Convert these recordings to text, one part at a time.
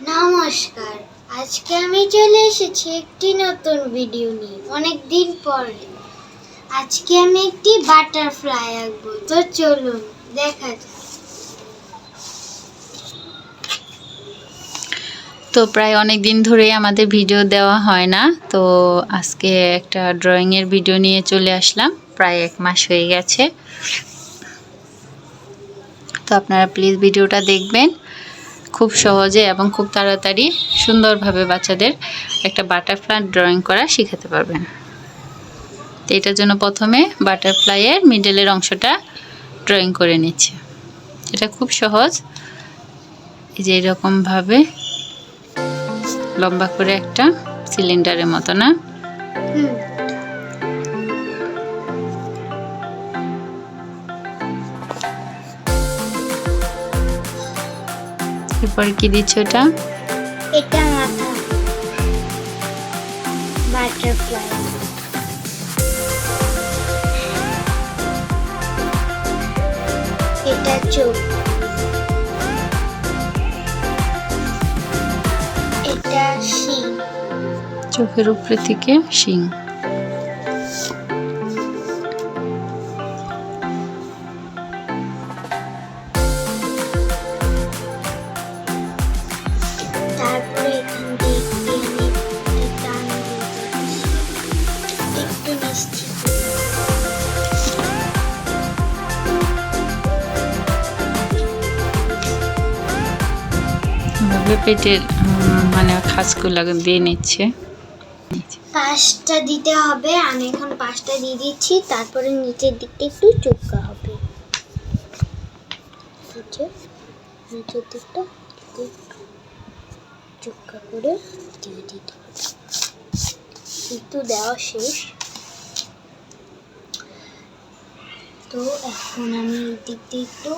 নমস্কার। আজকে আমি চলে এসেছি একটি নতুন ভিডিও নিয়ে অনেক দিন পরে। আজকে আমি একটি বাটারফ্লাই আঁকবো। তো চলুন, দেখা যাক। তো প্রায় অনেক দিন ধরেই আমাদের ভিডিও দেওয়া হয় না, তো আজকে একটা ড্রয়িংয়ের ভিডিও নিয়ে চলে আসলাম। প্রায় এক মাস হয়ে গেছে। তো আপনারা প্লিজ ভিডিওটা দেখবেন। খুব সহজে এবং খুব তাড়াতাড়ি সুন্দরভাবে বাচ্চাদের একটা বাটারফ্লাই ড্রয়িং করা শেখাতে পারবেন। তো এটার জন্য প্রথমে বাটারফ্লাইয়ের মিডলের অংশটা ড্রয়িং করে নিচ্ছে। এটা খুব সহজ। এই যে এরকমভাবে লম্বা করে একটা সিলিন্ডারের মতো না? এরপর কি দিচ্ছ ওটা এটা মাথা। বাটারফ্লাই এটা চোখ। এটা শিং। চোখের উপরে থেকে শিং। পেটের মানে খাসগুলো দিয়ে নিচ্ছে। পাঁচটা দিতে হবে, আমি এখন পাঁচটা দিয়ে দিচ্ছি, তারপরে নিচের দিকটা একটু চুপকা হবে। নিচে, নিচের দিকটা চুপকা করে দিয়ে দিতে একটু দেওয়া শেষ। তো এখন আমি এই দিক দিয়ে একটু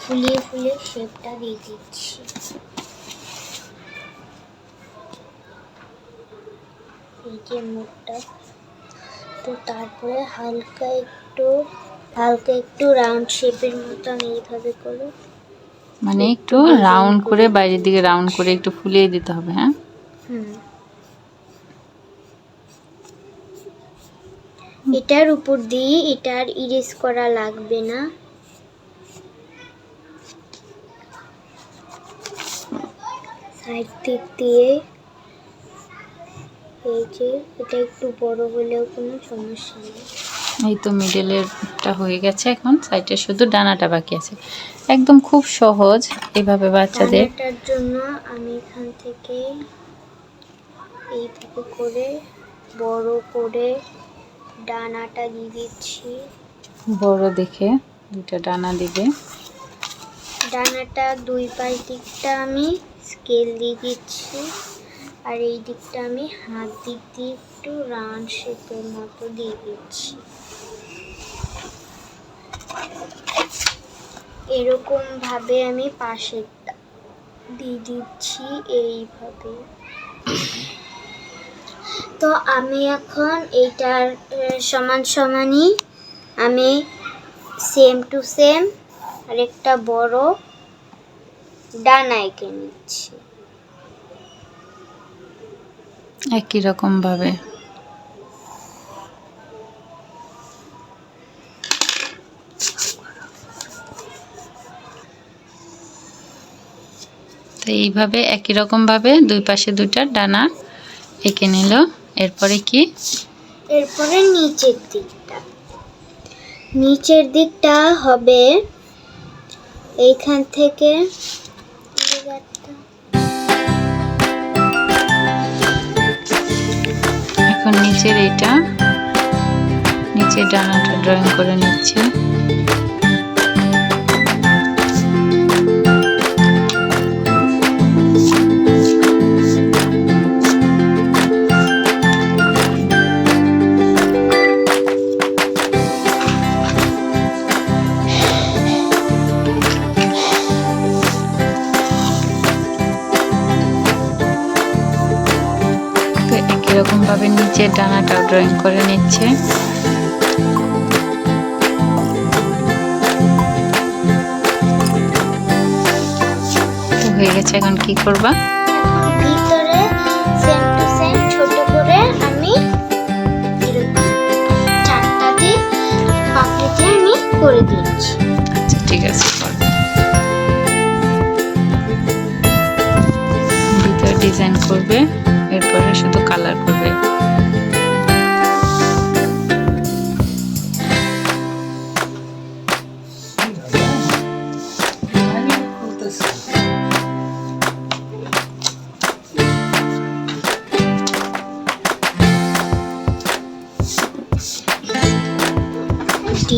ফুলিয়ে ফুলিয়ে শেপটা দিয়ে দিচ্ছি। এই মুখটা তো তারপরে হালকা একটু হালকা একটু রাউন্ড শেপের মতন এইভাবে করে মানে একটু রাউন্ড করে বাইরের দিকে রাউন্ড করে একটু ফুলিয়ে দিতে হবে হ্যাঁ? হুম। এটার উপর দিয়ে এটার ইরেজ করা লাগবে না। সাইড দিক দিয়ে এই যে এটা একটু বড় হলেও কোনো সমস্যা নেই। এই তো মিডলেরটা হয়ে গেছে এখন সাইডে শুধু ডানাটা বাকি আছে। একদম খুব সহজ এভাবে বাচ্চাদের। রান্নাটার জন্য আমি এখান থেকে এইভাবে করে বড় করে ডানাটা দিয়ে দিচ্ছি। বড় দেখে দুটা ডানা দিবে। ডানাটা দুই পাশ দিকটা আমি স্কেল দিয়ে দিচ্ছি। আর এই দিকটা আমি হাত দিক দিয়ে একটু রাউন্ড শেপের মতো দিয়ে দিচ্ছি। এরকম ভাবে আমি পাশে দিয়ে দিচ্ছি এইভাবে। তো আমি এখন এইটার সমান সমানই আমি সেম টু সেম আরেকটা বড় ডানা এঁকে নিচ্ছি। একই রকম ভাবে। তো এইভাবে একই রকম ভাবে দুই পাশে দুইটা ডানা এঁকে নিল। এরপরে কি? এরপরে নিচের দিকটা। নিচের দিকটা হবে এইখান থেকে নিচের এটা নিচের ডানাটা ড্রয়িং করে নিচ্ছে। একই রকম ভাবে নিচের ডানাটাও ড্রয়িং করে নিচ্ছে। হয়ে গেছে এখন কি করবা? ভিতরে সেম টু সেম ছোট করে আমি চারটা দিয়ে পাখিতে আমি করে দিচ্ছি। আচ্ছা ঠিক আছে ভিতরে ডিজাইন করবে এরপরে শুধু কালার করবে।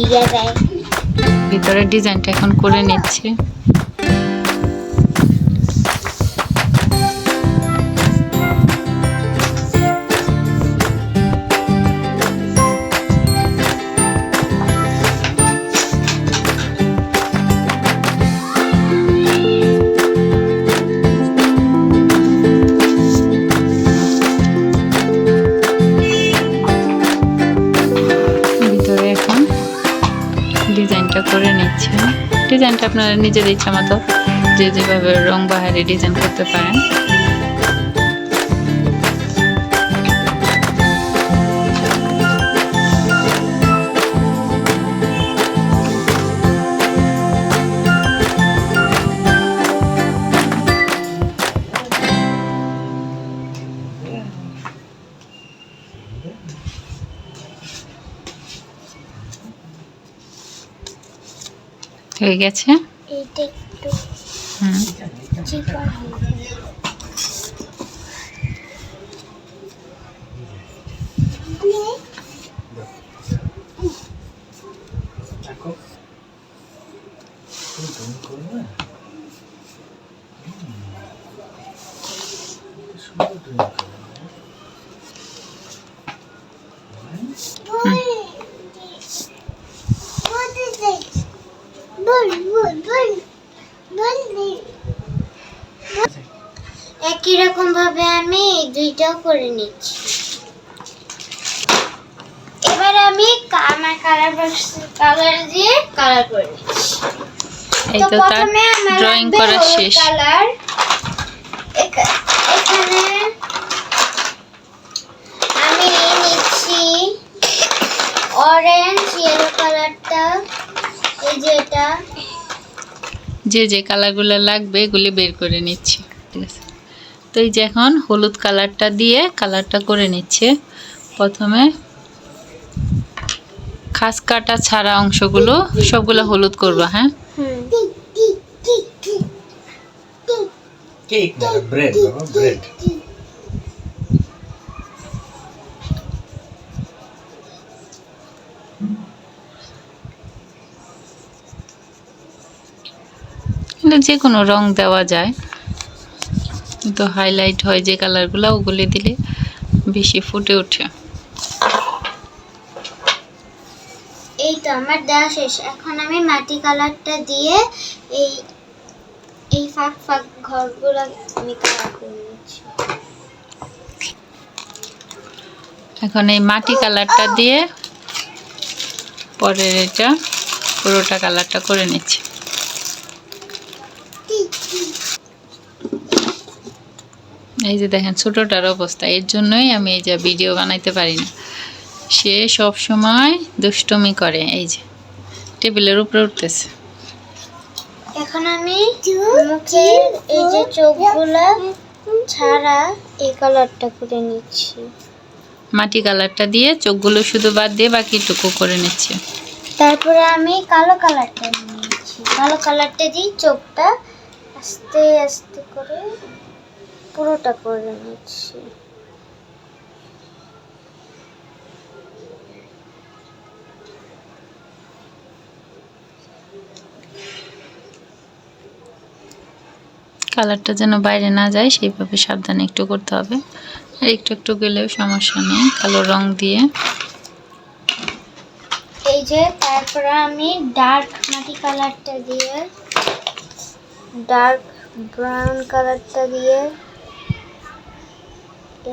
দিয়ে দেয় ভিতরে ডিজাইনটা এখন করে নিচ্ছে। ডিজাইনটা করে নিচ্ছি। ডিজাইনটা আপনারা নিজের ইচ্ছা মতো যে যেভাবে রং বাহারে ডিজাইন করতে পারেন। হয়ে গেছে। হুম। এই করে নিচ্ছি। এবার আমি আমার কালার বক্স কালার দিয়ে কালার করে নিচ্ছি। এই তো তার ড্রয়িং করা শেষ। কালার এখানে আমি নিচ্ছি অরেঞ্জ ইয়েলো কালারটা এই যে এটা। যে যে কালারগুলো লাগবে এগুলি বের করে নিচ্ছি। ঠিক আছে। তো এই যে এখন হলুদ কালারটা দিয়ে কালারটা করে নিচ্ছে। প্রথমে খাস কাটা ছাড়া অংশগুলো সবগুলো হলুদ করবা হ্যাঁ? যে কোনো রং দেওয়া যায়। কিন্তু হাইলাইট হয় যে কালারগুলো ওগুলি দিলে বেশি ফুটে ওঠে। এই তো আমার দেওয়া শেষ। এখন আমি মাটি কালারটা দিয়ে এই এই ফাঁক ফাঁক ঘরগুলো আমি কালার করে নিচ্ছি। এখন এই মাটি কালারটা দিয়ে পরের এটা পুরোটা কালারটা করে নিচ্ছে। এই যে দেখেন ছোটোটার অবস্থা। এর জন্যই আমি এই যে ভিডিও বানাইতে পারি না। সে সব সময় দুষ্টমি করে এই যে। টেবিলের উপরে উঠতেছে। এখন আমি এই যে চোখগুলো ছাড়া এই কালারটা করে নিচ্ছি। মাটি কালারটা দিয়ে চোখগুলো শুধু বাদ দিয়ে বাকিটুকু করে নিচ্ছে। তারপরে আমি কালো কালারটা নিয়েছি কালো কালারটা দিয়ে চোখটা আস্তে আস্তে করে পুরোটা করে নিচ্ছি। কালারটা যেন বাইরে না যায় সেইভাবে সাবধানে একটু করতে হবে। আর একটু একটু গেলেও সমস্যা নেই কালো রং দিয়ে। এই যে তারপরে আমি ডার্ক মাটি কালারটা দিয়ে ডার্ক ব্রাউন কালারটা দিয়ে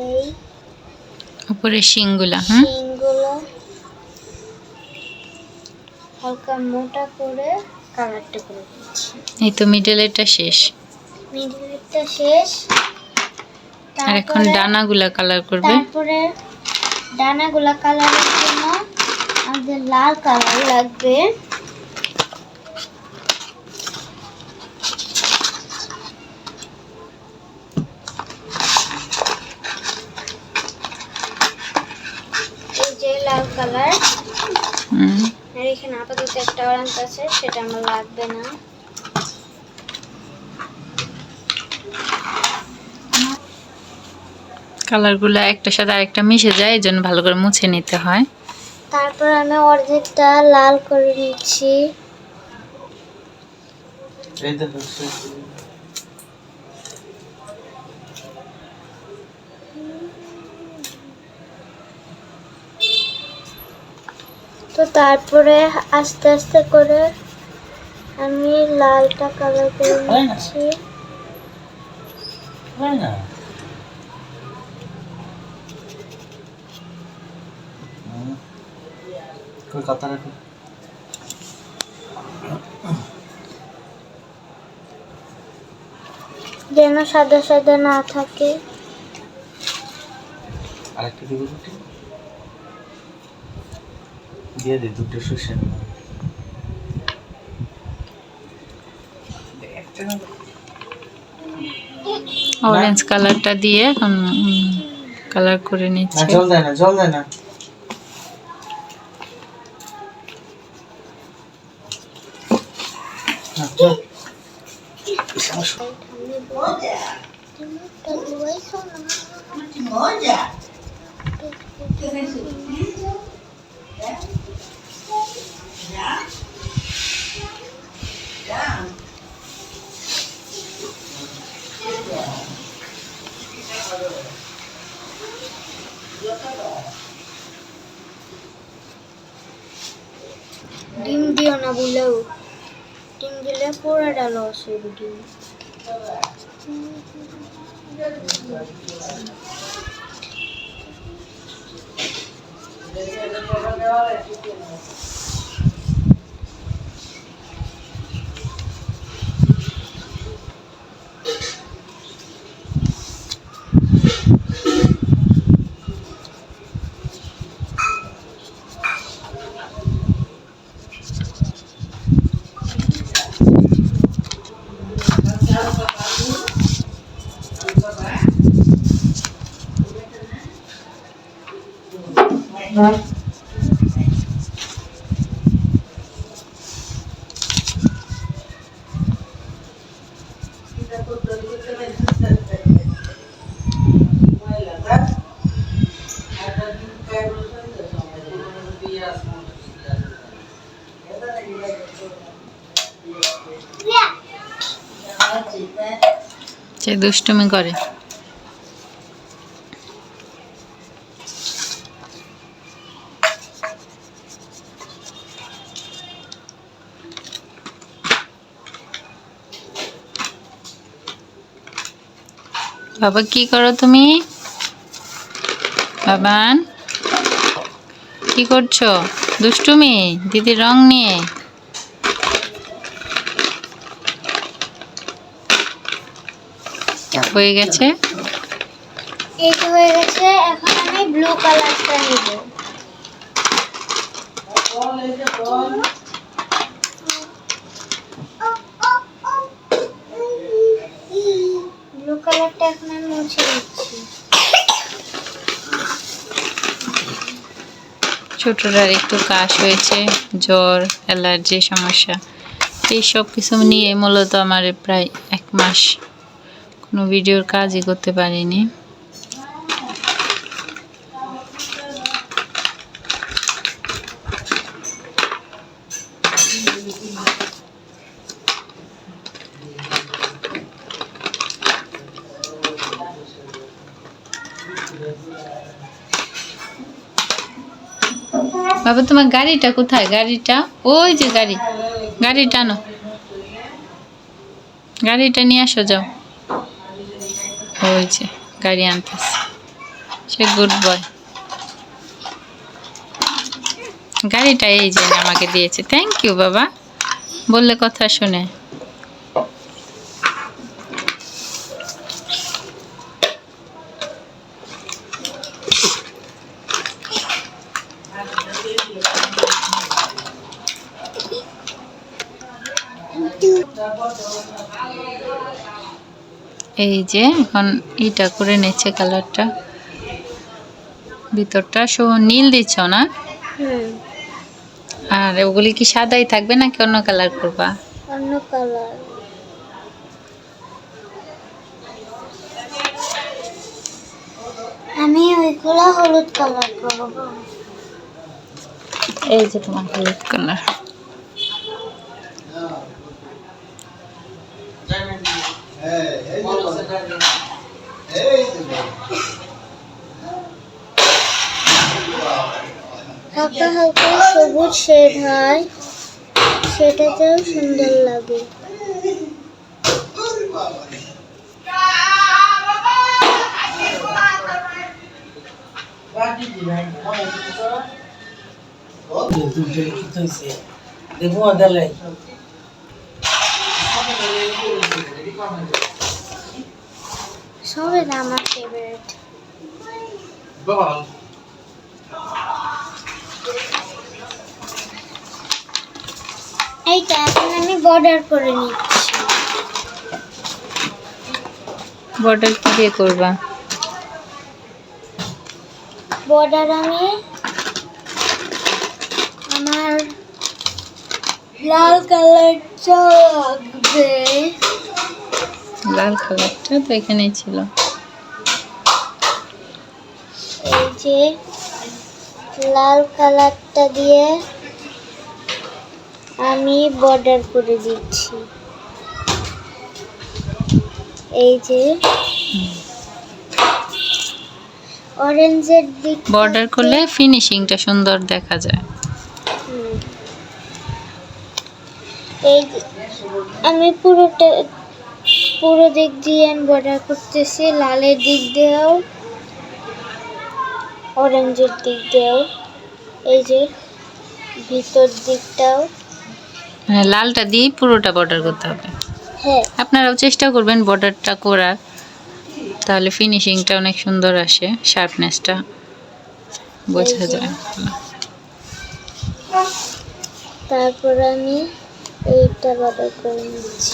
এই উপরে শিংগুলা হুম? হালকা মোটা করে কালারটা করে দিচ্ছি। এই তো মিডলেরটা শেষ। মিডিলটা শেষ। আর এখন ডানাগুলা কালার করবে। তারপরে ডানাগুলা কালারের জন্য আমাদের লাল কালার লাগবে এই যে লাল কালার হুম আর এখানে আপাতত আছে সেটা আমার লাগবে না। কালারগুলো একটার সাথে আরেকটা মিশে যায় এই জন্য ভালো করে মুছে নিতে হয়। তারপর আমি অর্ধেকটা লাল করে নিচ্ছি। এই দেখো তো তারপরে আস্তে আস্তে করে আমি লালটা কালার করে নিচ্ছি। হয়। না হুম। কই কথা রাখো। যেন সাদা সাদা না থাকে। আরেকটা দিব দিয়ে দিই দুটো শুষে অরেঞ্জ কালারটা দিয়ে এখন কালার করে না জল দেয় না জল দেয় না। না, ডিম দিও না বললেও ডিম দিলে পুরোটা লস হইবে ডিম সে দুষ্টুমি করে। বাবা কি করো তুমি? বাবান কি করছ? দুষ্টুমি? দিদির রং নিয়ে। হয়ে গেছে। এই তো হয়ে গেছে এখন আমি ব্লু কালারটা নিব। ব্লু কালারটা এখন আমি মুছে দিচ্ছি। ছোটটার একটু কাশ হয়েছে জ্বর অ্যালার্জি সমস্যা এই সব কিছু নিয়ে মূলত আমার প্রায় এক মাস কোনো ভিডিওর কাজই করতে পারিনি। বাবা, তোমার গাড়িটা কোথায়? গাড়িটা? ওই যে গাড়ি। গাড়ি টানো গাড়িটা নিয়ে আসো, যাও। যে গাড়ি আনতেছে। সে গুড বয় গাড়িটা এই যে আমাকে দিয়েছে। থ্যাংক ইউ বাবা। বললে কথা শুনে। এই যে এখন এইটা করে নিচ্ছে কালারটা। ভিতরটা সো নীল দিচ্ছ না? আর ওগুলি কি সাদাই থাকবে নাকি অন্য কালার করবা? অন্য কালার। আমি ওইগুলো হলুদ কালার করব। এই যে তোমার হলুদ কালার। হালকা হালকা সবুজ শেড হয়। সেটাতেও সুন্দর লাগে। দেখব আদালাই। সবের আমার ফেভারিট এইটা এখন আমি বর্ডার করে নিচ্ছি। বর্ডার কি দিয়ে করবা? বর্ডার আমি আমার লাল কালারটা লাগবে। লাল কালারটা তো এখানেই ছিল। এই যে লাল কালারটা দিয়ে আমি বর্ডার করে দিচ্ছি। এই যে অরেঞ্জের দিক বর্ডার করলে ফিনিশিংটা সুন্দর দেখা যায়। এই যে আমি পুরোটা পুরো দিক দিয়ে বর্ডার করতেছি লালের দিক দিয়েও অরেঞ্জের দিক দিয়েও এই যে ভিতর দিকটাও। হ্যাঁ লালটা দিয়ে পুরোটা বর্ডার করতে হবে। হ্যাঁ। আপনারাও চেষ্টা করবেন বর্ডারটা করার তাহলে ফিনিশিংটা অনেক সুন্দর আসে শার্পনেসটা বোঝা যায়। তারপর আমি এইটা বর্ডার করে নিচ্ছি।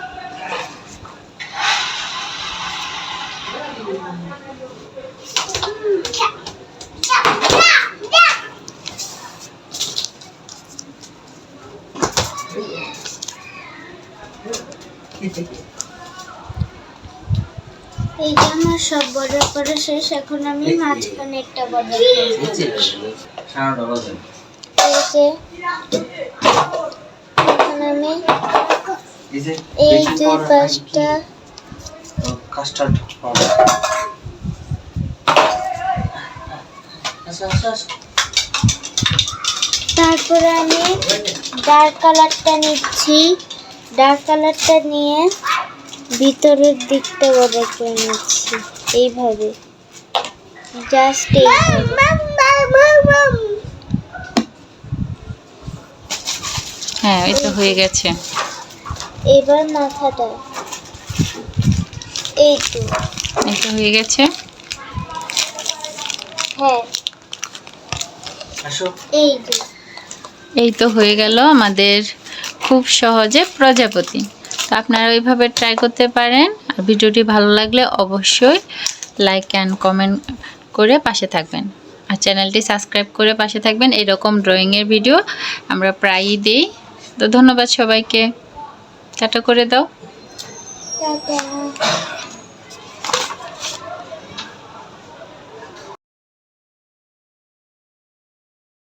এই যে আমার সব বর্ডার করা শেষ এখন আমি মাঝখানে একটা বর্ডার আমি এই যে এই দুই পাঁচটা কাস্টার্ড আচ্ছা আচ্ছা আচ্ছা। তারপরে আমি ডার্ক কালারটা নিচ্ছি। ডার্ক কালারটা নিয়ে ভিতরের দিকটা বর্ডার করে নিচ্ছি। এইভাবে। জাস্ট হ্যাঁ এটা হয়ে গেছে। এবার মাথাটা। এই তো। এটা হয়ে গেছে। হ্যাঁ। আসো। এই তো। এই তো হয়ে গেল আমাদের খুব সহজে প্রজাপতি। তো আপনারা ওইভাবে ট্রাই করতে পারেন। আর ভিডিওটি ভালো লাগলে অবশ্যই লাইক অ্যান্ড কমেন্ট করে পাশে থাকবেন। আর চ্যানেলটি সাবস্ক্রাইব করে পাশে থাকবেন, এরকম ড্রয়িংয়ের ভিডিও আমরা প্রায়ই দিই। তো ধন্যবাদ সবাইকে। টাটা করে দাও।